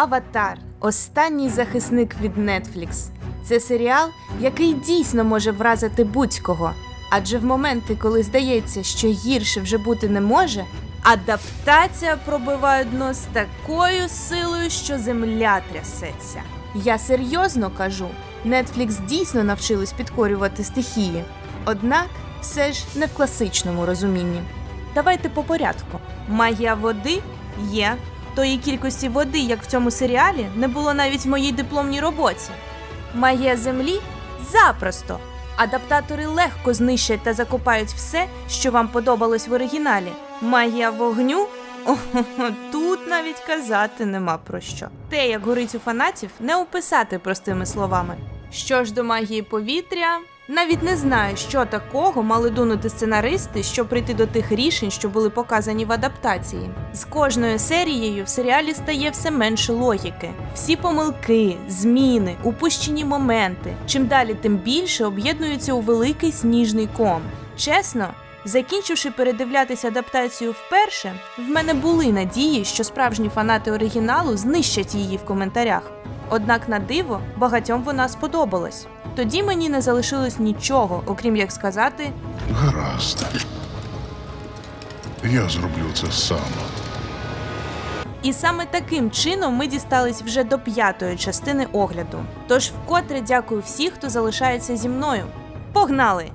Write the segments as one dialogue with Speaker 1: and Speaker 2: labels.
Speaker 1: Аватар останній захисник від Netflix. Це серіал, який дійсно може вразити будь-кого. Адже в моменти, коли здається, що гірше вже бути не може, адаптація пробиває дно з такою силою, що земля трясеться. Я серйозно кажу, Netflix дійсно навчились підкорювати стихії. Однак все ж не в класичному розумінні. Давайте по порядку. Магія води є. Тої кількості води, як в цьому серіалі, не було навіть в моїй дипломній роботі. Магія землі запросто. Адаптатори легко знищать та закопають все, що вам подобалось в оригіналі. Магія вогню? О, тут навіть казати нема про що. Те, як горить у фанатів, не описати простими словами. Що ж до магії повітря, навіть не знаю, що такого мали дунути сценаристи, щоб прийти до тих рішень, що були показані в адаптації. З кожною серією в серіалі стає все менше логіки. Всі помилки, зміни, упущені моменти. Чим далі, тим більше об'єднуються у великий сніжний ком. Чесно. Закінчивши передивлятися адаптацію вперше, в мене були надії, що справжні фанати оригіналу знищать її в коментарях. Однак на диво багатьом вона сподобалась. Тоді мені не залишилось нічого, окрім як сказати,
Speaker 2: Гаразд. Я зроблю це сам.
Speaker 1: і саме таким чином ми дістались вже до п'ятої частини огляду. Тож вкотре дякую всіх, хто залишається зі мною. Погнали!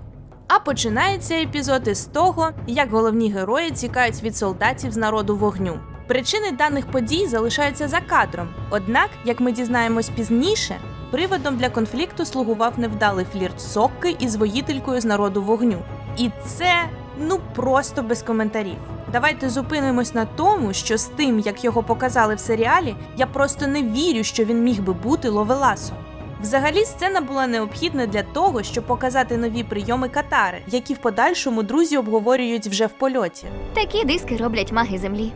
Speaker 1: А починається епізод із того, як головні герої тікають від солдатів з народу вогню. Причини даних подій залишаються за кадром. Однак, як ми дізнаємось пізніше, приводом для конфлікту слугував невдалий флірт Сокки із воїтелькою з народу вогню. І це ну просто без коментарів. Давайте зупинимось на тому, що з тим, як його показали в серіалі, я просто не вірю, що він міг би бути ловеласом. Взагалі, сцена була необхідна для того, щоб показати нові прийоми катари, які в подальшому друзі обговорюють вже в польоті.
Speaker 3: Такі диски роблять маги землі.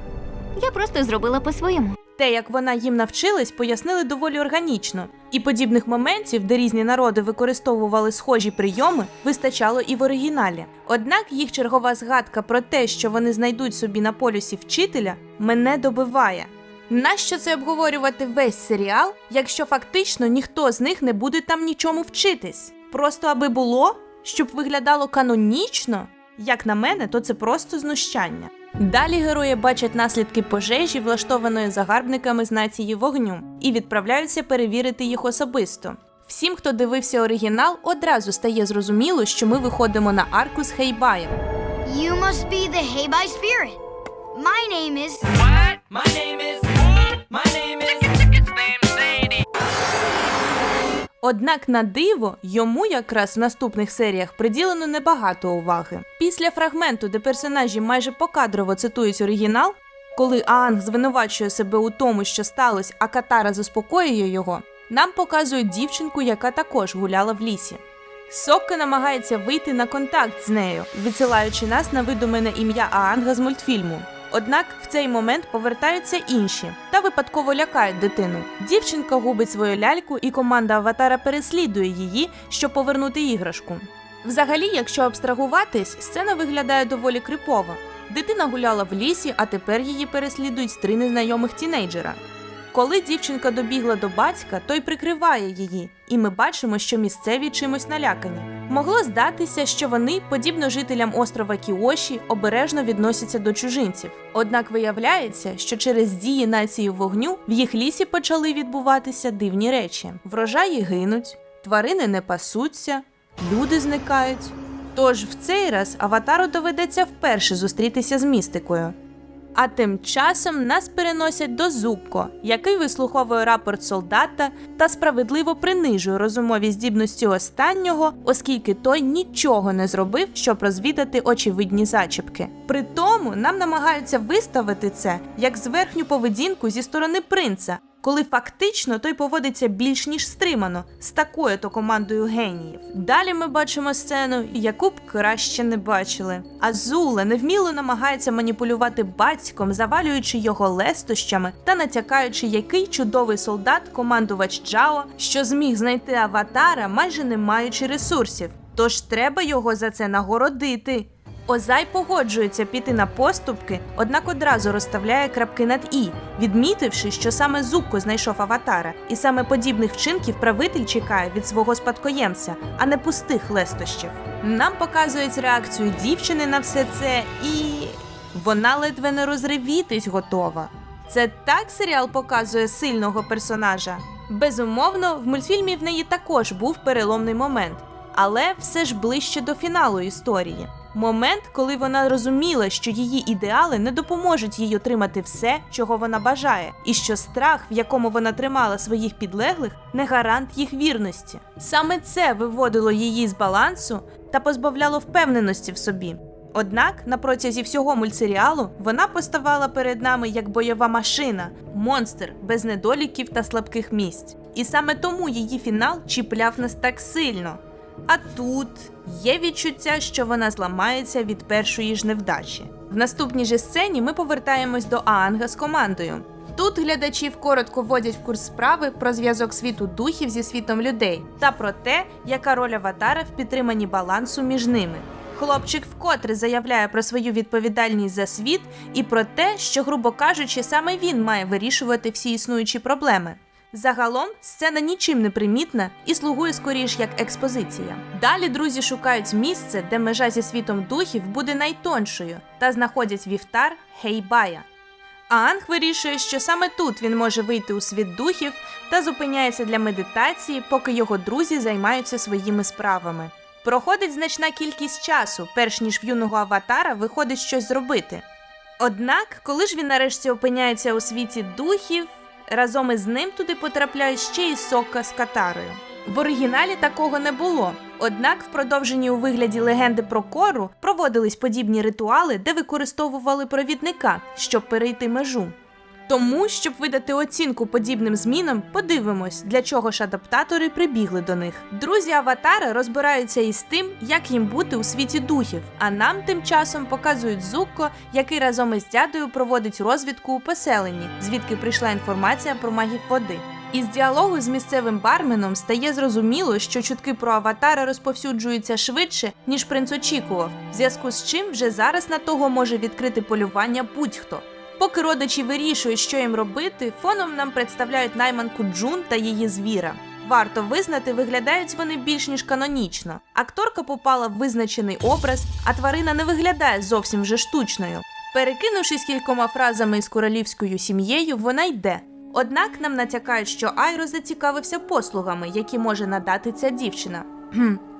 Speaker 3: Я просто зробила по-своєму.
Speaker 1: Те, як вона їм навчилась, пояснили доволі органічно. І подібних моментів, де різні народи використовували схожі прийоми, вистачало і в оригіналі. Однак їх чергова згадка про те, що вони знайдуть собі на полюсі вчителя, мене добиває. Нащо це обговорювати весь серіал, якщо фактично ніхто з них не буде там нічому вчитись? Просто аби було, щоб виглядало канонічно? Як на мене, то це просто знущання. Далі герої бачать наслідки пожежі, влаштованої загарбниками з нації вогню, і відправляються перевірити їх особисто. Всім, хто дивився оригінал, одразу стає зрозуміло, що ми виходимо на арку з Хейбаєм.
Speaker 4: You must be the Heibai spirit. My name is.
Speaker 5: My name is.
Speaker 1: Однак на диво йому якраз в наступних серіях приділено небагато уваги. Після фрагменту, де персонажі майже покадрово цитують оригінал, коли Аанг звинувачує себе у тому, що сталося, а Катара заспокоює його, нам показують дівчинку, яка також гуляла в лісі. Сокка намагається вийти на контакт з нею, відсилаючи нас на видумене ім'я Аанга з мультфільму. Однак в цей момент повертаються інші та випадково лякають дитину. Дівчинка губить свою ляльку, і команда аватара переслідує її, щоб повернути іграшку. Взагалі, якщо абстрагуватись, сцена виглядає доволі крипово. Дитина гуляла в лісі, а тепер її переслідують три незнайомих тінейджера. Коли дівчинка добігла до батька, той прикриває її, і ми бачимо, що місцеві чимось налякані. Могло здатися, що вони, подібно жителям острова Кіоші, обережно відносяться до чужинців. Однак виявляється, що через дії нації вогню в їх лісі почали відбуватися дивні речі: врожаї гинуть, тварини не пасуться, люди зникають. Тож в цей раз аватару доведеться вперше зустрітися з містикою. А тим часом нас переносять до Зукко, який вислуховує рапорт солдата та справедливо принижує розумові здібності останнього, оскільки той нічого не зробив, щоб розвідати очевидні зачіпки. При тому нам намагаються виставити це як зверхню поведінку зі сторони принца, коли фактично той поводиться більш ніж стримано з такою то командою геніїв. Далі ми бачимо сцену, яку б краще не бачили. Азула невміло намагається маніпулювати батьком, завалюючи його лестощами та натякаючи, який чудовий солдат, командувач Джао, що зміг знайти аватара, майже не маючи ресурсів. Тож треба його за це нагородити. Озай погоджується піти на поступки, однак одразу розставляє крапки над і, відмітивши, що саме Зукко знайшов аватара, і саме подібних вчинків правитель чекає від свого спадкоємця, а не пустих лестощів. Нам показують реакцію дівчини на все це, і вона ледве не розривітись готова. Це так серіал показує сильного персонажа. Безумовно, в мультфільмі в неї також був переломний момент, але все ж ближче до фіналу історії. Момент, коли вона розуміла, що її ідеали не допоможуть їй отримати все, чого вона бажає, і що страх, в якому вона тримала своїх підлеглих, не гарант їх вірності. Саме це виводило її з балансу та позбавляло впевненості в собі. Однак на протязі всього мультсеріалу вона поставала перед нами як бойова машина, монстр без недоліків та слабких місць. І саме тому її фінал чіпляв нас так сильно. А тут є відчуття, що вона зламається від першої ж невдачі. В наступній же сцені ми повертаємось до Аанга з командою. Тут глядачів коротко вводять в курс справи про зв'язок світу духів зі світом людей та про те, яка роль аватара в підтриманні балансу між ними. Хлопчик вкотре заявляє про свою відповідальність за світ і про те, що, грубо кажучи, саме він має вирішувати всі існуючі проблеми. Загалом сцена нічим не примітна і слугує скоріш як експозиція. Далі друзі шукають місце, де межа зі світом духів буде найтоншою, та знаходять вівтар Хейбая. Аанг вирішує, що саме тут він може вийти у світ духів та зупиняється для медитації, поки його друзі займаються своїми справами. Проходить значна кількість часу, перш ніж в юного аватара виходить щось зробити. Однак, коли ж він нарешті опиняється у світі духів, разом із ним туди потрапляє ще й Сокка з катарою. В оригіналі такого не було. Однак, в продовженні у вигляді легенди про кору проводились подібні ритуали, де використовували провідника, щоб перейти межу. Тому, щоб видати оцінку подібним змінам, подивимось, для чого ж адаптатори прибігли до них. Друзі Аватара розбираються із тим, як їм бути у світі духів. А нам тим часом показують Зукко, який разом із дядою проводить розвідку у поселенні, звідки прийшла інформація про магів води. Із діалогу з місцевим барменом стає зрозуміло, що чутки про аватара розповсюджуються швидше, ніж принц очікував, в зв'язку з чим вже зараз на того може відкрити полювання будь-хто. Поки родичі вирішують, що їм робити, фоном нам представляють найманку Джун та її звіра. Варто визнати, виглядають вони більш ніж канонічно. Акторка попала в визначений образ, а тварина не виглядає зовсім вже штучною. Перекинувшись кількома фразами із королівською сім'єю, вона йде. Однак нам натякають, що Айро зацікавився послугами, які може надати ця дівчина.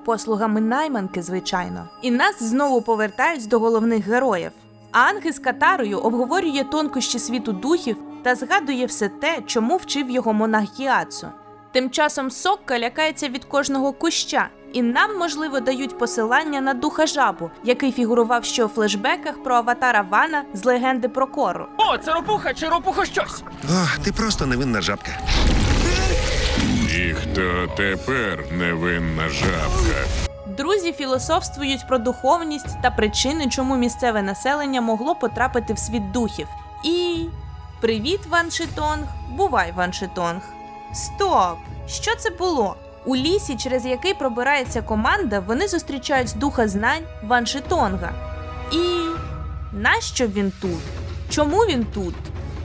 Speaker 1: Послугами найманки, звичайно. І нас знову повертають до головних героїв. Анги з Катарою обговорює тонкощі світу духів та згадує все те, чому вчив його монах Гіацу. Тим часом Сокка лякається від кожного куща, і нам, можливо, дають посилання на духа жабу, який фігурував ще у флешбеках про аватара Вана з легенди про кору.
Speaker 5: О, це ропуха чи ропуха щось.
Speaker 6: О, ти просто невинна жабка.
Speaker 2: І хто тепер невинна жабка?
Speaker 1: Друзі філософствують про духовність та причини, чому місцеве населення могло потрапити в світ духів. І. Привіт, Ван Шитонг! Бувай, Ван Шитонг! Стоп! Що це було? У лісі, через який пробирається команда, вони зустрічають духа знань Ван Шитонга. І. Нащо він тут? Чому він тут?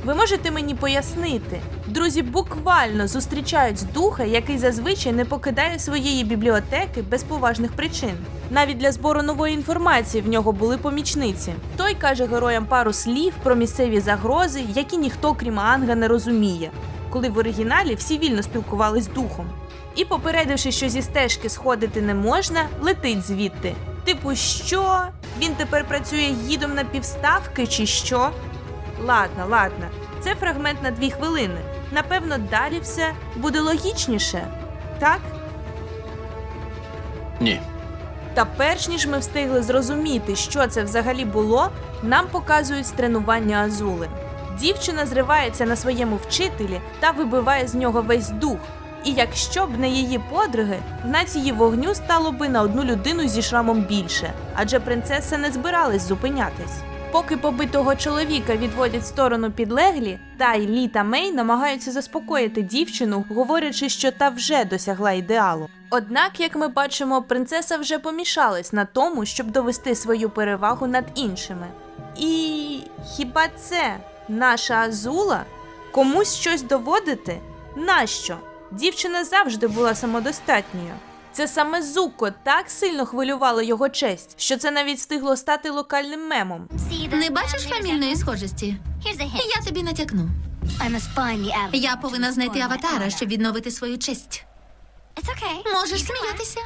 Speaker 1: Ви можете мені пояснити? Друзі буквально зустрічають духа, який зазвичай не покидає своєї бібліотеки без поважних причин. Навіть для збору нової інформації в нього були помічниці. Той каже героям пару слів про місцеві загрози, які ніхто крім Анга не розуміє, коли в оригіналі всі вільно спілкувались з духом. І попередивши, що зі стежки сходити не можна, летить звідти. Типу, що? Він тепер працює гідом на півставки, чи що? Ладно, ладно, це фрагмент на дві хвилини. Напевно, далі все буде логічніше. Так?
Speaker 7: Ні.
Speaker 1: Та перш ніж ми встигли зрозуміти, що це взагалі було, нам показують тренування Азули. Дівчина зривається на своєму вчителі та вибиває з нього весь дух. І якщо б не її подруги, в нації вогню стало би на одну людину зі шрамом більше, адже принцеса не збиралась зупинятись. Поки побитого чоловіка відводять в сторону підлеглі, Тай, Лі та Мей намагаються заспокоїти дівчину, говорячи, що та вже досягла ідеалу. Однак, як ми бачимо, принцеса вже помішалась на тому, щоб довести свою перевагу над іншими. І хіба це наша Азула? Комусь щось доводити? Нащо? Дівчина завжди була самодостатньою. Це саме Зуко так сильно хвилювало його честь, що це навіть встигло стати локальним мемом.
Speaker 7: Не бачиш фамільної схожості? Я тобі натякну. Я повинна знайти аватара, щоб відновити свою честь. Можеш сміятися?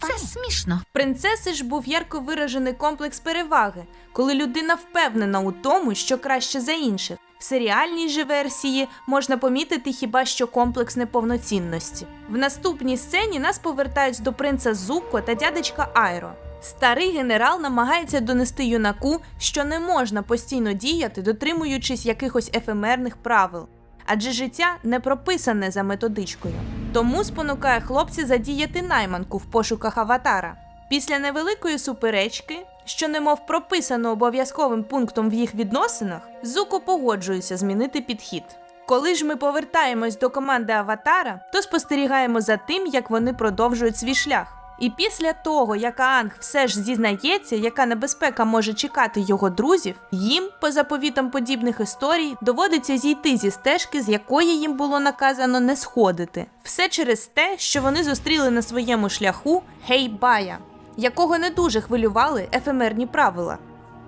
Speaker 7: Це смішно.
Speaker 1: Принцеси ж був ярко виражений комплекс переваги, коли людина впевнена у тому, що краще за інших. В серіальній же версії можна помітити хіба що комплекс неповноцінності. В наступній сцені нас повертають до принца Зуко та дядечка Айро. Старий генерал намагається донести юнаку, що не можна постійно діяти, дотримуючись якихось ефемерних правил. Адже життя не прописане за методичкою. Тому спонукає хлопця задіяти найманку в пошуках аватара. Після невеликої суперечки, що немов прописано обов'язковим пунктом в їх відносинах, Зуко погоджується змінити підхід. Коли ж ми повертаємось до команди Аватара, то спостерігаємо за тим, як вони продовжують свій шлях. І після того, як Аанг все ж зізнається, яка небезпека може чекати його друзів, їм, по заповітам подібних історій, доводиться зійти зі стежки, з якої їм було наказано не сходити. Все через те, що вони зустріли на своєму шляху Гейбая, якого не дуже хвилювали ефемерні правила.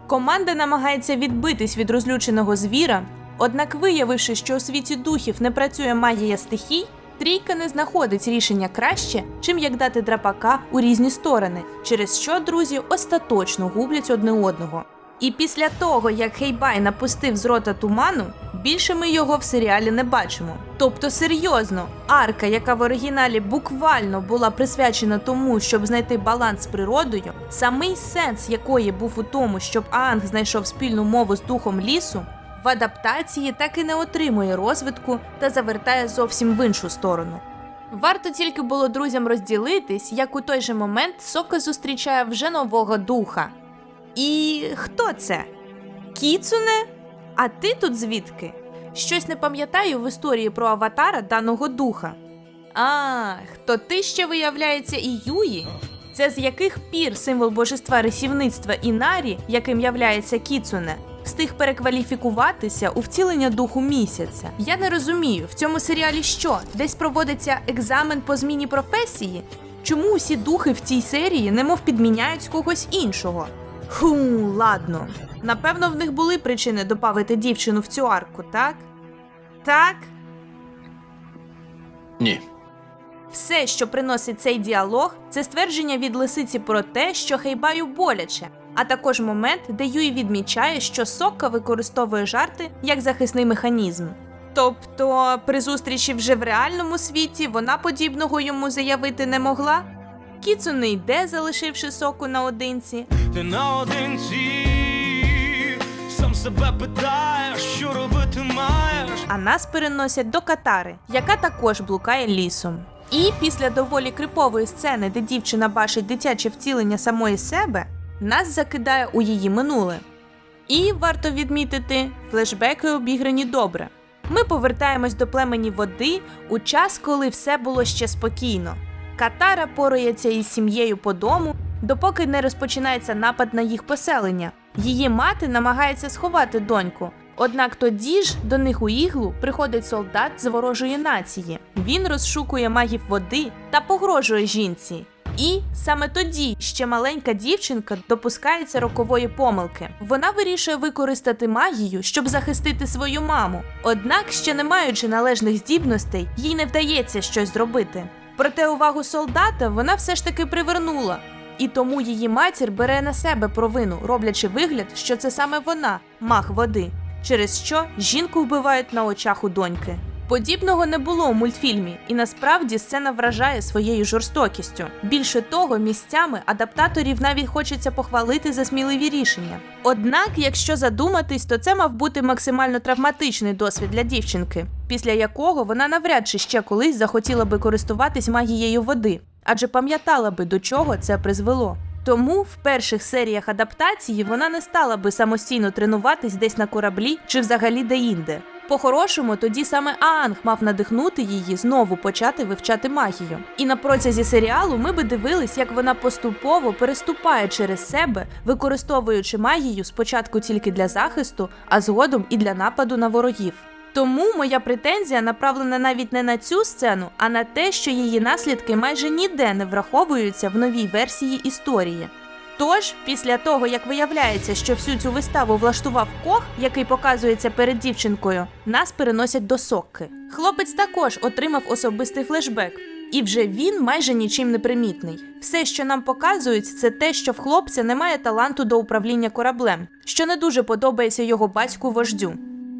Speaker 1: Команда намагається відбитись від розлюченого звіра, однак, виявивши, що у світі духів не працює магія стихій, трійка не знаходить рішення краще, чим як дати драпака у різні сторони, через що друзі остаточно гублять одне одного. І після того, як Хейбай напустив з рота туману, більше ми його в серіалі не бачимо. Тобто, серйозно, арка, яка в оригіналі буквально була присвячена тому, щоб знайти баланс з природою, самий сенс якої був у тому, щоб Аанг знайшов спільну мову з духом лісу, в адаптації так і не отримує розвитку та завертає зовсім в іншу сторону. Варто тільки було друзям розділитись, як у той же момент Сока зустрічає вже нового духа. І хто це? Кіцуне? А ти тут звідки? Щось не пам'ятаю в історії про аватара даного духа. Ах, то ти ще виявляється і Юї? Це з яких пір символ божества рисівництва Інарі, яким являється Кіцуне, встиг перекваліфікуватися у втілення духу місяця. Я не розумію, в цьому серіалі що? Десь проводиться екзамен по зміні професії? Чому усі духи в цій серії немов підміняють когось іншого? Ху, ладно. Напевно, в них були причини добавити дівчину в цю арку, так? Так?
Speaker 8: Ні.
Speaker 1: Все, що приносить цей діалог, це ствердження від лисиці про те, що Хейбаю боляче, а також момент, де Юї відмічає, що Сокка використовує жарти як захисний механізм. Тобто, при зустрічі вже в реальному світі вона подібного йому заявити не могла. Кіцу не йде, залишивши соку наодинці.
Speaker 9: Ти наодинці, сам себе питаєш, що робити маєш.
Speaker 1: а нас переносять до Катари, яка також блукає лісом. І після доволі крипової сцени, де дівчина бачить дитяче втілення самої себе, нас закидає у її минуле. І варто відмітити, флешбеки обіграні добре. Ми повертаємось до племені води у час, коли все було ще спокійно. Катара порується із сім'єю по дому, допоки не розпочинається напад на їх поселення. Її мати намагається сховати доньку. Однак тоді ж до них у іглу приходить солдат з ворожої нації. Він розшукує магів води та погрожує жінці. І саме тоді ще маленька дівчинка допускається рокової помилки. Вона вирішує використати магію, щоб захистити свою маму. Однак, ще не маючи належних здібностей, їй не вдається щось зробити. Проте увагу солдата вона все ж таки привернула. І тому її матір бере на себе провину, роблячи вигляд, що це саме вона, маг води, через що жінку вбивають на очах у доньки. Подібного не було у мультфільмі, і насправді сцена вражає своєю жорстокістю. Більше того, місцями адаптаторів навіть хочеться похвалити за сміливі рішення. Однак, якщо задуматись, то це мав бути максимально травматичний досвід для дівчинки, після якого вона навряд чи ще колись захотіла би користуватись магією води, адже пам'ятала би до чого це призвело. Тому в перших серіях адаптації вона не стала би самостійно тренуватись десь на кораблі чи взагалі де-інде. По-хорошому, тоді саме Аанг мав надихнути її знову почати вивчати магію. І на протязі серіалу ми би дивились, як вона поступово переступає через себе, використовуючи магію спочатку тільки для захисту, а згодом і для нападу на ворогів. Тому моя претензія направлена навіть не на цю сцену, а на те, що її наслідки майже ніде не враховуються в новій версії історії. Тож, після того, як виявляється, що всю цю виставу влаштував Кох, який показується перед дівчинкою, нас переносять до Сокки. Хлопець також отримав особистий флешбек. І вже він майже нічим не примітний. Все, що нам показують, це те, що в хлопця немає таланту до управління кораблем, що не дуже подобається його батьку вождю.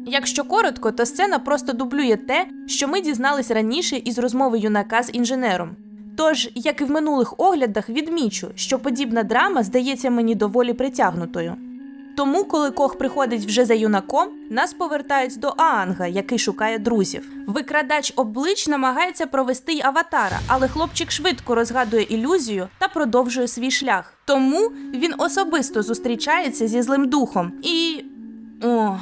Speaker 1: Якщо коротко, то сцена просто дублює те, що ми дізнались раніше із розмови юнака з інженером. Тож, як і в минулих оглядах, відмічу, що подібна драма здається мені доволі притягнутою. Тому, коли Кох приходить вже за юнаком, нас повертають до Аанга, який шукає друзів. Викрадач облич намагається провести й аватара, але хлопчик швидко розгадує ілюзію та продовжує свій шлях. Тому він особисто зустрічається зі злим духом і. О,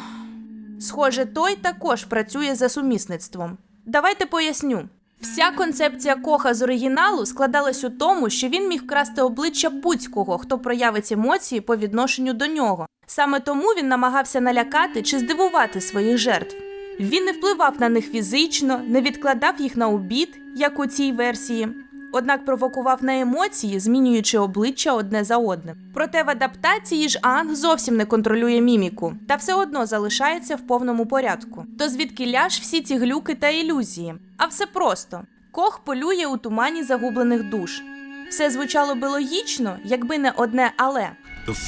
Speaker 1: Схоже, той також працює за сумісництвом. Давайте поясню. Вся концепція Коха з оригіналу складалась у тому, що він міг вкрасти обличчя будь-кого, хто проявить емоції по відношенню до нього. Саме тому він намагався налякати чи здивувати своїх жертв. Він не впливав на них фізично, не відкладав їх на обід, як у цій версії, однак провокував на емоції, змінюючи обличчя одне за одним. Проте в адаптації ж Анг зовсім не контролює міміку, та все одно залишається в повному порядку. То звідки ляж всі ці глюки та ілюзії? А все просто: Кох полює у тумані загублених душ. Все звучало би логічно, якби не одне але.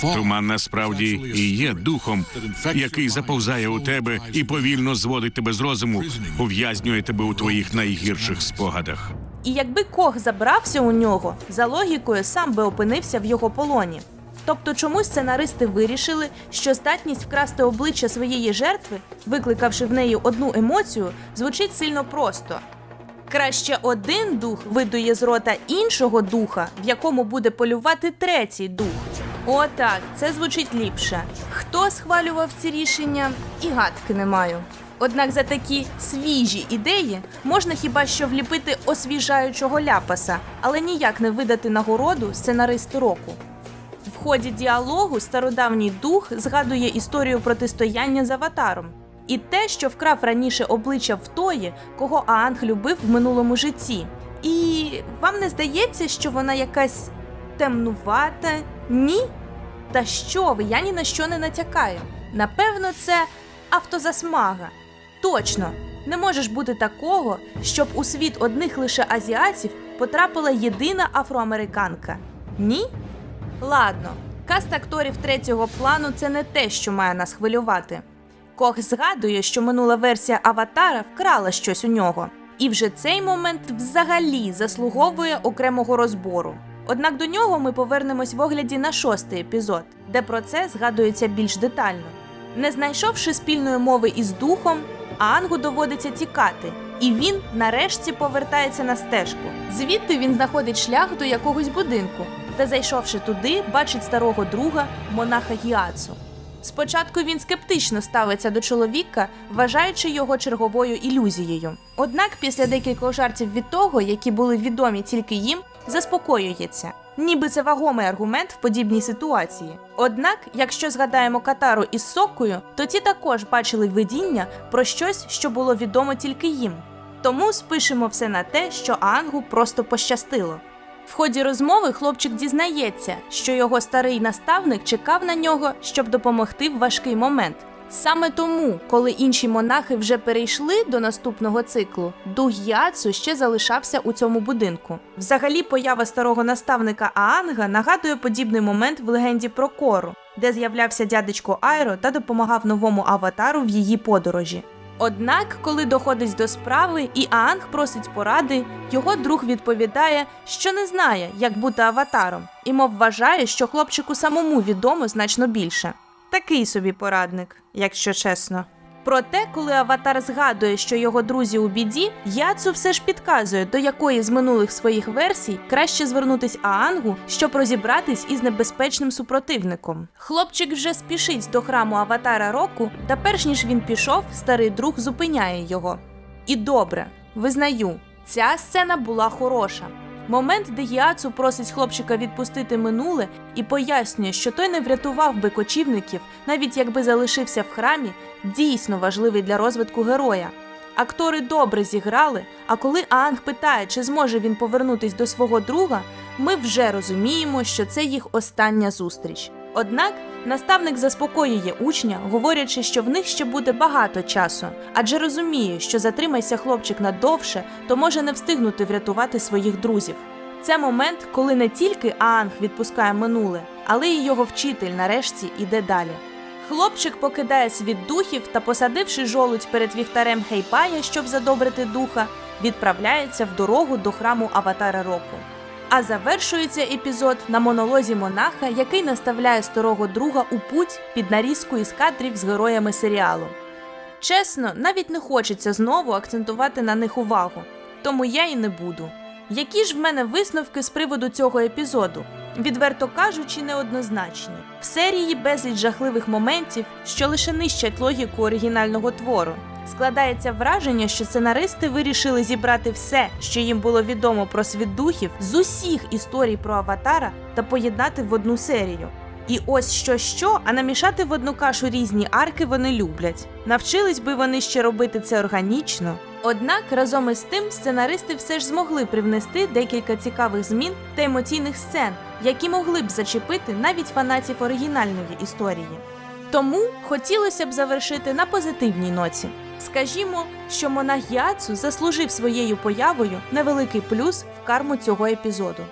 Speaker 2: Туман насправді і є духом, який заповзає у тебе і повільно зводить тебе з розуму, ув'язнює тебе у твоїх найгірших спогадах.
Speaker 1: І якби Кох забрався у нього, за логікою сам би опинився в його полоні. Тобто чомусь сценаристи вирішили, що здатність вкрасти обличчя своєї жертви, викликавши в неї одну емоцію, звучить сильно просто. Краще один дух видує з рота іншого духа, в якому буде полювати третій дух. Отак, це звучить ліпше. Хто схвалював ці рішення, і гадки не маю. Однак за такі свіжі ідеї можна хіба що вліпити освіжаючого ляпаса, але ніяк не видати нагороду сценаристу року. В ході діалогу стародавній дух згадує історію протистояння з аватаром і те, що вкрав раніше обличчя в тої, кого Аанг любив в минулому житті. І вам не здається, що вона якась темнувата? Ні? Та що ви? Я ні на що не натякаю. Напевно, це автозасмага. Точно, не може ж бути такого, щоб у світ одних лише азіатів потрапила єдина афроамериканка. Ні? Ладно, каст акторів третього плану це не те, що має нас хвилювати. Кох згадує, що минула версія Аватара вкрала щось у нього, і вже цей момент взагалі заслуговує окремого розбору. Однак до нього ми повернемось в огляді на шостий епізод, де про це згадується більш детально. Не знайшовши спільної мови із духом, Аангу доводиться тікати, і він нарешті повертається на стежку. Звідти він знаходить шлях до якогось будинку, та зайшовши туди, бачить старого друга монаха Гіацу. Спочатку він скептично ставиться до чоловіка, вважаючи його черговою ілюзією. Однак, після декількох жартів від того, які були відомі тільки їм, заспокоюється. Ніби це вагомий аргумент в подібній ситуації. Однак, якщо згадаємо Катару із Соккою, то ті також бачили видіння про щось, що було відомо тільки їм. Тому спишемо все на те, що Аангу просто пощастило. В ході розмови хлопчик дізнається, що його старий наставник чекав на нього, щоб допомогти в важкий момент. Саме тому, коли інші монахи вже перейшли до наступного циклу, дух Яцу ще залишався у цьому будинку. Взагалі, поява старого наставника Аанга нагадує подібний момент в легенді про Кору, де з'являвся дядечко Айро та допомагав новому аватару в її подорожі. Однак, коли доходить до справи і Аанг просить поради, його друг відповідає, що не знає, як бути аватаром, і мов вважає, що хлопчику самому відомо значно більше. Такий собі порадник, якщо чесно. Проте, коли аватар згадує, що його друзі у біді, Яцу все ж підказує, до якої з минулих своїх версій краще звернутись Аангу, щоб розібратись із небезпечним супротивником. Хлопчик вже спішить до храму аватара року, та перш ніж він пішов, старий друг зупиняє його. І добре, визнаю, ця сцена була хороша. Момент, де Яцу просить хлопчика відпустити минуле і пояснює, що той не врятував би кочівників, навіть якби залишився в храмі, дійсно важливий для розвитку героя. Актори добре зіграли, а коли Аанг питає, чи зможе він повернутись до свого друга, ми вже розуміємо, що це їх остання зустріч. Однак наставник заспокоює учня, говорячи, що в них ще буде багато часу, адже розуміє, що затримайся хлопчик надовше, то може не встигнути врятувати своїх друзів. Це момент, коли не тільки Аанг відпускає минуле, але й його вчитель нарешті іде далі. Хлопчик покидає світ духів та, посадивши жолудь перед вівтарем Хейпая, щоб задобрити духа, відправляється в дорогу до храму Аватара Року. А завершується епізод на монолозі монаха, який наставляє старого друга у путь під нарізку із кадрів з героями серіалу. Чесно, навіть не хочеться знову акцентувати на них увагу, тому я і не буду. Які ж в мене висновки з приводу цього епізоду? Відверто кажучи, неоднозначні. В серії безліч жахливих моментів, що лише нищать логіку оригінального твору. Складається враження, що сценаристи вирішили зібрати все, що їм було відомо про світ духів, з усіх історій про аватара та поєднати в одну серію. І ось що що, а намішати в одну кашу різні арки вони люблять. Навчились би вони ще робити це органічно. Однак разом із тим сценаристи все ж змогли привнести декілька цікавих змін та емоційних сцен, які могли б зачепити навіть фанатів оригінальної історії. Тому хотілося б завершити на позитивній ноті. Скажімо, що монах Яцу заслужив своєю появою невеликий плюс в карму цього епізоду.